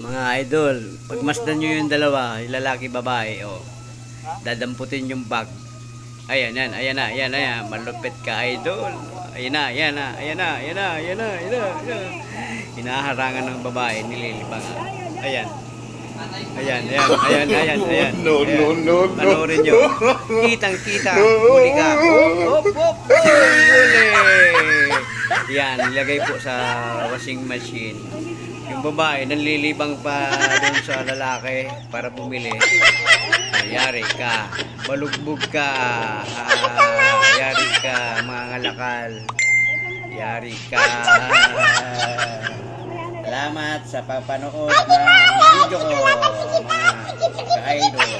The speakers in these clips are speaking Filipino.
Mga idol, pagmasdan nyo yung dalawa, yung lalaki babae, oh. Dadamputin yung bag. Ayan, yan, ayan na, ayan na, ayan. Malupit ka, idol. Ayan na, ayan na, ayan na, ayan na, ayan na, ayan na, ayan na. Hinaharangan ng babae, nililibangan. Ayan. Ayan, ayan, ayan, ayan, ayan. No, no, no, no. Panoorin nyo. Kitang kita. Huli ka. Hop, hop, hop. Huli. Yan, nilagay po sa washing machine. Yung babae, nanlilibang pa dun sa lalaki para bumili. Ah, Yari ka. Balugbog ka. Ah, yari ka, mga ngalakal. Yari ka. Salamat sa papanood ng video ko, mga ka-idol.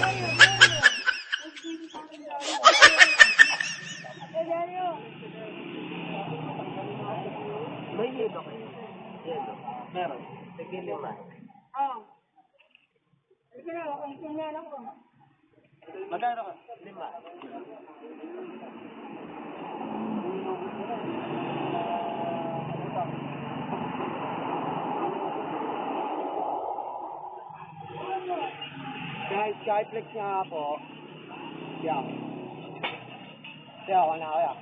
May yelo kayo? Yelo. Meron. Sige lima. Oh. Sige na, okay, tingnan ako. Magkano ka? Lima. Guys, Skyflex nga po. Yeah. Kaya ako na kaya.